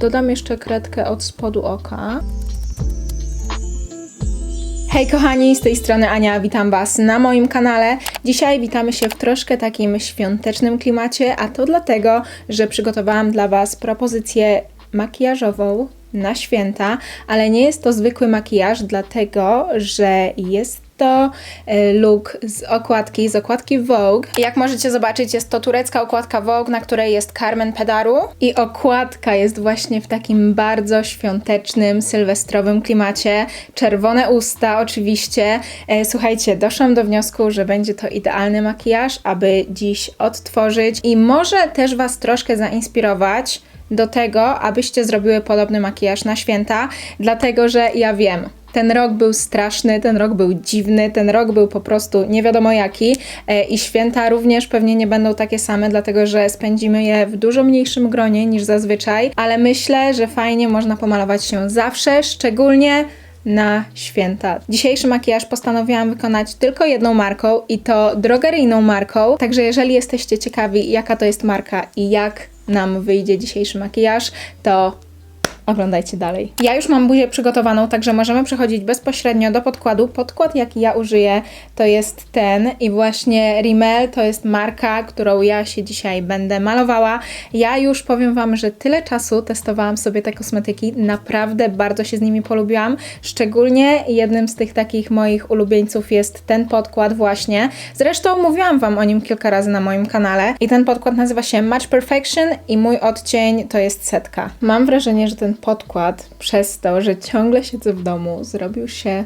Dodam jeszcze kredkę od spodu oka. Hej kochani, z tej strony Ania, witam Was na moim kanale. Dzisiaj witamy się w troszkę takim świątecznym klimacie, a to dlatego, że przygotowałam dla Was propozycję makijażową na święta, ale nie jest to zwykły makijaż, dlatego że jest to e, look z okładki, z okładki Vogue. Jak możecie zobaczyć, jest to turecka okładka Vogue, na której jest Carmen Pedaru i okładka jest właśnie w takim bardzo świątecznym, sylwestrowym klimacie. Czerwone usta oczywiście. E, Słuchajcie, doszłam do wniosku, że będzie to idealny makijaż, aby dziś odtworzyć i może też Was troszkę zainspirować do tego, abyście zrobiły podobny makijaż na święta, dlatego że ja wiem, ten rok był straszny, ten rok był dziwny, ten rok był po prostu nie wiadomo jaki e, i święta również pewnie nie będą takie same, dlatego że spędzimy je w dużo mniejszym gronie niż zazwyczaj, ale myślę, że fajnie można pomalować się zawsze, szczególnie na święta. Dzisiejszy makijaż postanowiłam wykonać tylko jedną marką i to drogeryjną marką, także jeżeli jesteście ciekawi jaka to jest marka i jak nam wyjdzie dzisiejszy makijaż, to Oglądajcie dalej. Ja już mam buzię przygotowaną, także możemy przechodzić bezpośrednio do podkładu. Podkład, jaki ja użyję, to jest ten i właśnie Rimmel to jest marka, którą ja się dzisiaj będę malowała. Ja już powiem Wam, że tyle czasu testowałam sobie te kosmetyki, naprawdę bardzo się z nimi polubiłam. Szczególnie jednym z tych takich moich ulubieńców jest ten podkład właśnie. Zresztą mówiłam Wam o nim kilka razy na moim kanale i ten podkład nazywa się Match Perfection i mój odcień to jest setka. Mam wrażenie, że ten podkład przez to, że ciągle siedzę w domu, zrobił się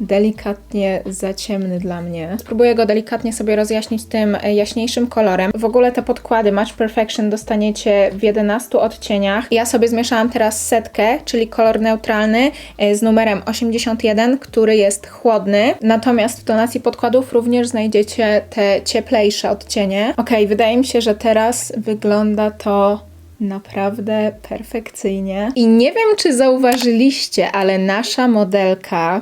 delikatnie za ciemny dla mnie. Spróbuję go delikatnie sobie rozjaśnić tym jaśniejszym kolorem. W ogóle te podkłady Match Perfection dostaniecie w 11 odcieniach. Ja sobie zmieszałam teraz setkę, czyli kolor neutralny e, z numerem 81, który jest chłodny. Natomiast w tonacji podkładów również znajdziecie te cieplejsze odcienie. Ok, wydaje mi się, że teraz wygląda to naprawdę perfekcyjnie. I nie wiem, czy zauważyliście, ale nasza modelka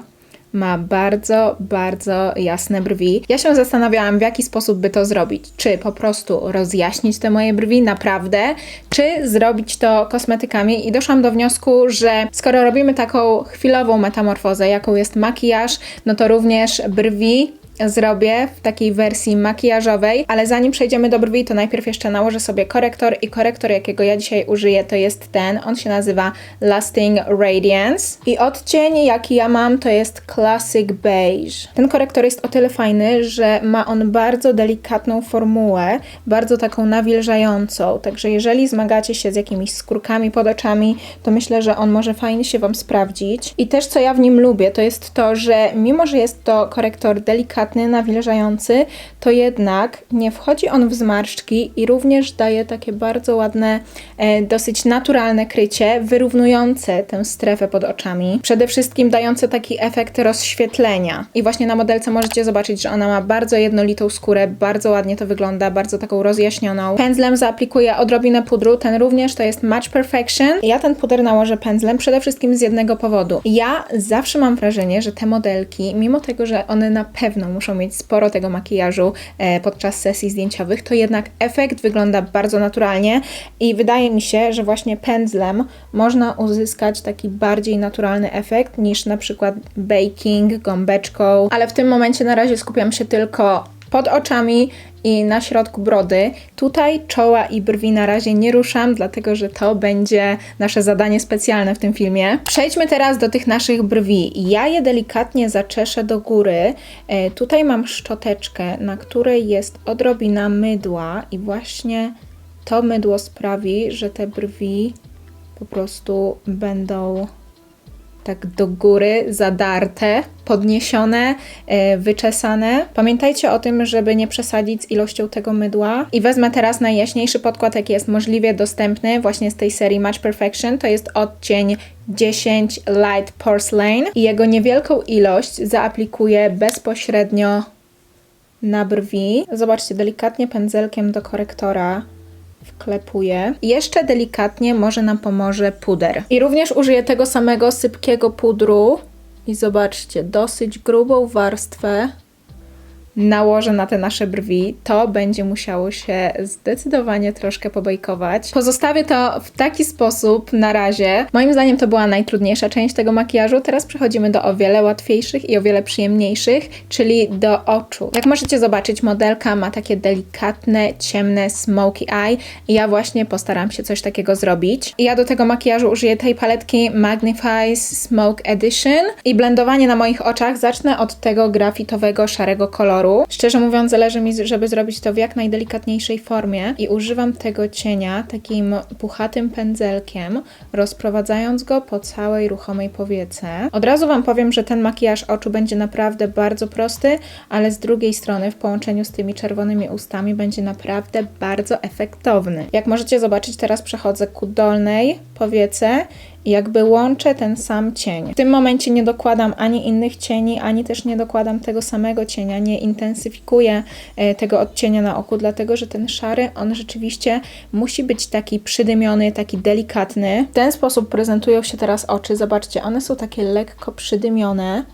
ma bardzo, bardzo jasne brwi. Ja się zastanawiałam, w jaki sposób by to zrobić. Czy po prostu rozjaśnić te moje brwi naprawdę, czy zrobić to kosmetykami. I doszłam do wniosku, że skoro robimy taką chwilową metamorfozę, jaką jest makijaż, no to również brwi zrobię w takiej wersji makijażowej, ale zanim przejdziemy do brwi, to najpierw jeszcze nałożę sobie korektor i korektor, jakiego ja dzisiaj użyję, to jest ten. On się nazywa Lasting Radiance i odcień, jaki ja mam, to jest Classic Beige. Ten korektor jest o tyle fajny, że ma on bardzo delikatną formułę, bardzo taką nawilżającą, także jeżeli zmagacie się z jakimiś skórkami pod oczami, to myślę, że on może fajnie się Wam sprawdzić. I też co ja w nim lubię, to jest to, że mimo, że jest to korektor delikatny, delikatny, nawilżający, to jednak nie wchodzi on w zmarszczki i również daje takie bardzo ładne, e, dosyć naturalne krycie, wyrównujące tę strefę pod oczami. Przede wszystkim dające taki efekt rozświetlenia. I właśnie na modelce możecie zobaczyć, że ona ma bardzo jednolitą skórę, bardzo ładnie to wygląda, bardzo taką rozjaśnioną. Pędzlem zaaplikuję odrobinę pudru, ten również to jest Match Perfection. Ja ten puder nałożę pędzlem przede wszystkim z jednego powodu. Ja zawsze mam wrażenie, że te modelki, mimo tego, że one na pewno muszą mieć sporo tego makijażu e, podczas sesji zdjęciowych, to jednak efekt wygląda bardzo naturalnie i wydaje mi się, że właśnie pędzlem można uzyskać taki bardziej naturalny efekt niż na przykład baking, gąbeczką, ale w tym momencie na razie skupiam się tylko pod oczami i na środku brody. Tutaj czoła i brwi na razie nie ruszam, dlatego że to będzie nasze zadanie specjalne w tym filmie. Przejdźmy teraz do tych naszych brwi. Ja je delikatnie zaczeszę do góry. E, tutaj mam szczoteczkę, na której jest odrobina mydła i właśnie to mydło sprawi, że te brwi po prostu będą tak do góry, zadarte, podniesione, e, wyczesane. Pamiętajcie o tym, żeby nie przesadzić z ilością tego mydła. I wezmę teraz najjaśniejszy podkład, jaki jest możliwie dostępny właśnie z tej serii Match Perfection. To jest odcień 10 Light Porcelain i jego niewielką ilość zaaplikuję bezpośrednio na brwi. Zobaczcie, delikatnie pędzelkiem do korektora wklepuję. Jeszcze delikatnie może nam pomoże puder. I również użyję tego samego sypkiego pudru. I zobaczcie, dosyć grubą warstwę nałożę na te nasze brwi, to będzie musiało się zdecydowanie troszkę pobejkować. Pozostawię to w taki sposób na razie. Moim zdaniem to była najtrudniejsza część tego makijażu. Teraz przechodzimy do o wiele łatwiejszych i o wiele przyjemniejszych, czyli do oczu. Jak możecie zobaczyć, modelka ma takie delikatne, ciemne smoky eye i ja właśnie postaram się coś takiego zrobić. I ja do tego makijażu użyję tej paletki Magnify Smoke Edition i blendowanie na moich oczach zacznę od tego grafitowego, szarego koloru. Szczerze mówiąc, zależy mi, żeby zrobić to w jak najdelikatniejszej formie i używam tego cienia takim puchatym pędzelkiem, rozprowadzając go po całej ruchomej powiece. Od razu Wam powiem, że ten makijaż oczu będzie naprawdę bardzo prosty, ale z drugiej strony w połączeniu z tymi czerwonymi ustami będzie naprawdę bardzo efektowny. Jak możecie zobaczyć, teraz przechodzę ku dolnej powiece jakby łączę ten sam cień. W tym momencie nie dokładam ani innych cieni, ani też nie dokładam tego samego cienia, nie intensyfikuję e, tego odcienia na oku, dlatego że ten szary, on rzeczywiście musi być taki przydymiony, taki delikatny. W ten sposób prezentują się teraz oczy. Zobaczcie, one są takie lekko przydymione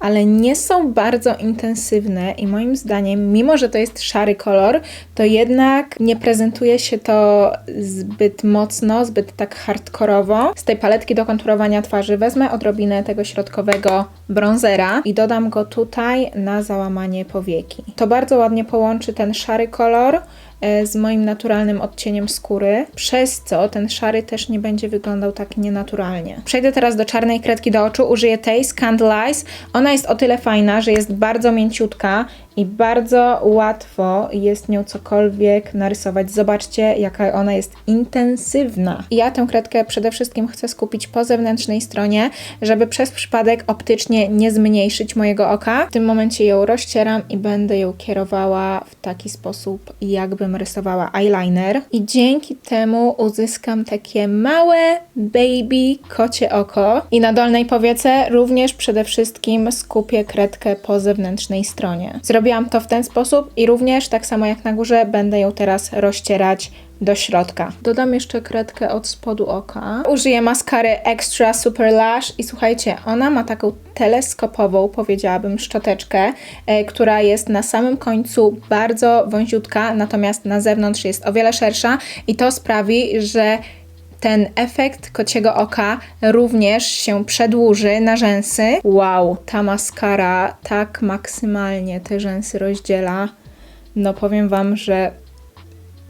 ale nie są bardzo intensywne i moim zdaniem, mimo że to jest szary kolor, to jednak nie prezentuje się to zbyt mocno, zbyt tak hardkorowo. Z tej paletki do konturowania twarzy wezmę odrobinę tego środkowego bronzera i dodam go tutaj na załamanie powieki. To bardzo ładnie połączy ten szary kolor E, z moim naturalnym odcieniem skóry, przez co ten szary też nie będzie wyglądał tak nienaturalnie. Przejdę teraz do czarnej kredki do oczu, użyję tej Scandal Eyes. Ona jest o tyle fajna, że jest bardzo mięciutka i bardzo łatwo jest nią cokolwiek narysować. Zobaczcie, jaka ona jest intensywna. I ja tę kredkę przede wszystkim chcę skupić po zewnętrznej stronie, żeby przez przypadek optycznie nie zmniejszyć mojego oka. W tym momencie ją rozcieram i będę ją kierowała w taki sposób, jakbym rysowała eyeliner. I dzięki temu uzyskam takie małe baby kocie oko. I na dolnej powiece również przede wszystkim skupię kredkę po zewnętrznej stronie. Zrobię Zrobiłam to w ten sposób i również tak samo jak na górze będę ją teraz rozcierać do środka. Dodam jeszcze kredkę od spodu oka. Użyję maskary Extra Super Lash i słuchajcie, ona ma taką teleskopową, powiedziałabym, szczoteczkę, e, która jest na samym końcu bardzo wąziutka, natomiast na zewnątrz jest o wiele szersza i to sprawi, że ten efekt kociego oka również się przedłuży na rzęsy. Wow, ta maskara tak maksymalnie te rzęsy rozdziela. No powiem Wam, że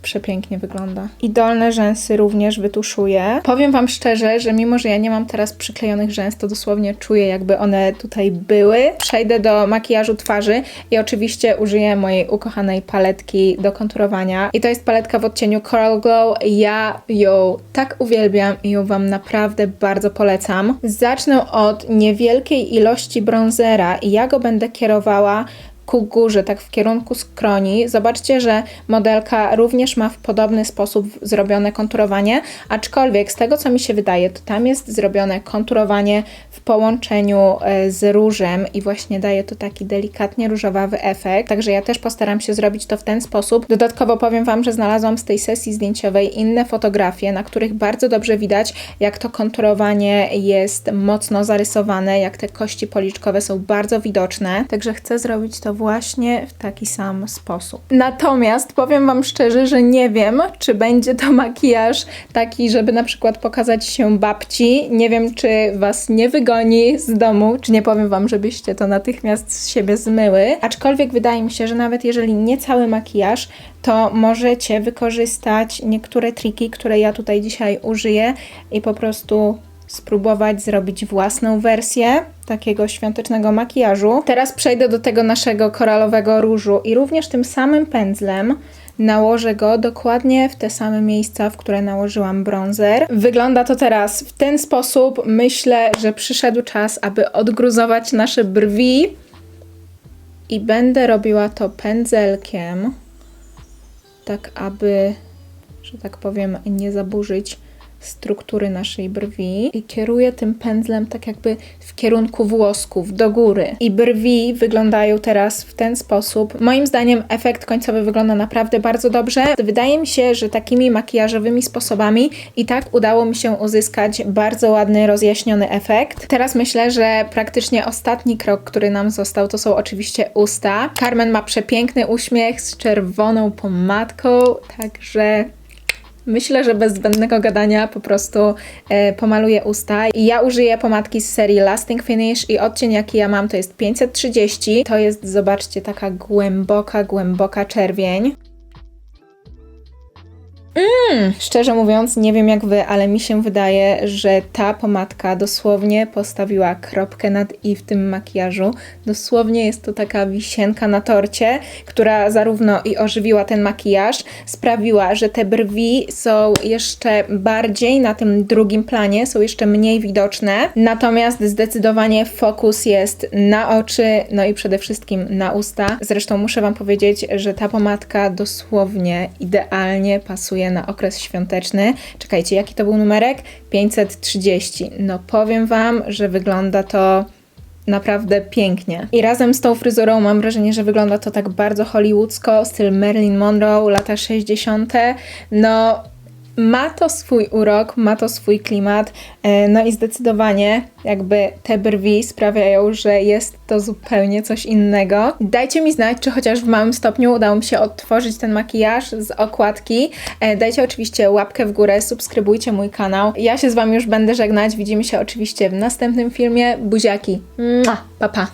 przepięknie wygląda. I dolne rzęsy również wytuszuję. Powiem Wam szczerze, że mimo, że ja nie mam teraz przyklejonych rzęs, to dosłownie czuję jakby one tutaj były. Przejdę do makijażu twarzy i oczywiście użyję mojej ukochanej paletki do konturowania. I to jest paletka w odcieniu Coral Glow. Ja ją tak uwielbiam i ją Wam naprawdę bardzo polecam. Zacznę od niewielkiej ilości bronzera i ja go będę kierowała ku górze, tak w kierunku skroni. Zobaczcie, że modelka również ma w podobny sposób zrobione konturowanie, aczkolwiek z tego co mi się wydaje, to tam jest zrobione konturowanie w połączeniu e, z różem i właśnie daje to taki delikatnie różowawy efekt. Także ja też postaram się zrobić to w ten sposób. Dodatkowo powiem Wam, że znalazłam z tej sesji zdjęciowej inne fotografie, na których bardzo dobrze widać, jak to konturowanie jest mocno zarysowane, jak te kości policzkowe są bardzo widoczne. Także chcę zrobić to właśnie w taki sam sposób. Natomiast powiem Wam szczerze, że nie wiem, czy będzie to makijaż taki, żeby na przykład pokazać się babci. Nie wiem, czy Was nie wygoni z domu, czy nie powiem Wam, żebyście to natychmiast z siebie zmyły. Aczkolwiek wydaje mi się, że nawet jeżeli nie cały makijaż, to możecie wykorzystać niektóre triki, które ja tutaj dzisiaj użyję i po prostu spróbować zrobić własną wersję takiego świątecznego makijażu. Teraz przejdę do tego naszego koralowego różu i również tym samym pędzlem nałożę go dokładnie w te same miejsca, w które nałożyłam bronzer. Wygląda to teraz w ten sposób. Myślę, że przyszedł czas, aby odgruzować nasze brwi i będę robiła to pędzelkiem, tak aby, że tak powiem, nie zaburzyć struktury naszej brwi i kieruję tym pędzlem tak jakby w kierunku włosków, do góry. I brwi wyglądają teraz w ten sposób. Moim zdaniem efekt końcowy wygląda naprawdę bardzo dobrze. Wydaje mi się, że takimi makijażowymi sposobami i tak udało mi się uzyskać bardzo ładny, rozjaśniony efekt. Teraz myślę, że praktycznie ostatni krok, który nam został, to są oczywiście usta. Carmen ma przepiękny uśmiech z czerwoną pomadką, także Myślę, że bez zbędnego gadania po prostu e, pomaluję usta. Ja użyję pomadki z serii Lasting Finish i odcień jaki ja mam to jest 530. To jest, zobaczcie, taka głęboka, głęboka czerwień. Mm, szczerze mówiąc, nie wiem jak wy, ale mi się wydaje, że ta pomadka dosłownie postawiła kropkę nad i w tym makijażu. Dosłownie jest to taka wisienka na torcie, która zarówno i ożywiła ten makijaż, sprawiła, że te brwi są jeszcze bardziej na tym drugim planie, są jeszcze mniej widoczne. Natomiast zdecydowanie fokus jest na oczy, no i przede wszystkim na usta. Zresztą muszę wam powiedzieć, że ta pomadka dosłownie idealnie pasuje na okres świąteczny. Czekajcie, jaki to był numerek? 530. No powiem wam, że wygląda to naprawdę pięknie. I razem z tą fryzurą mam wrażenie, że wygląda to tak bardzo hollywoodzko, styl Marilyn Monroe, lata 60. No ma to swój urok, ma to swój klimat, e, no i zdecydowanie jakby te brwi sprawiają, że jest to zupełnie coś innego. Dajcie mi znać, czy chociaż w małym stopniu udało mi się odtworzyć ten makijaż z okładki. E, Dajcie oczywiście łapkę w górę, subskrybujcie mój kanał. Ja się z Wami już będę żegnać. Widzimy się oczywiście w następnym filmie. Buziaki. Pa pa.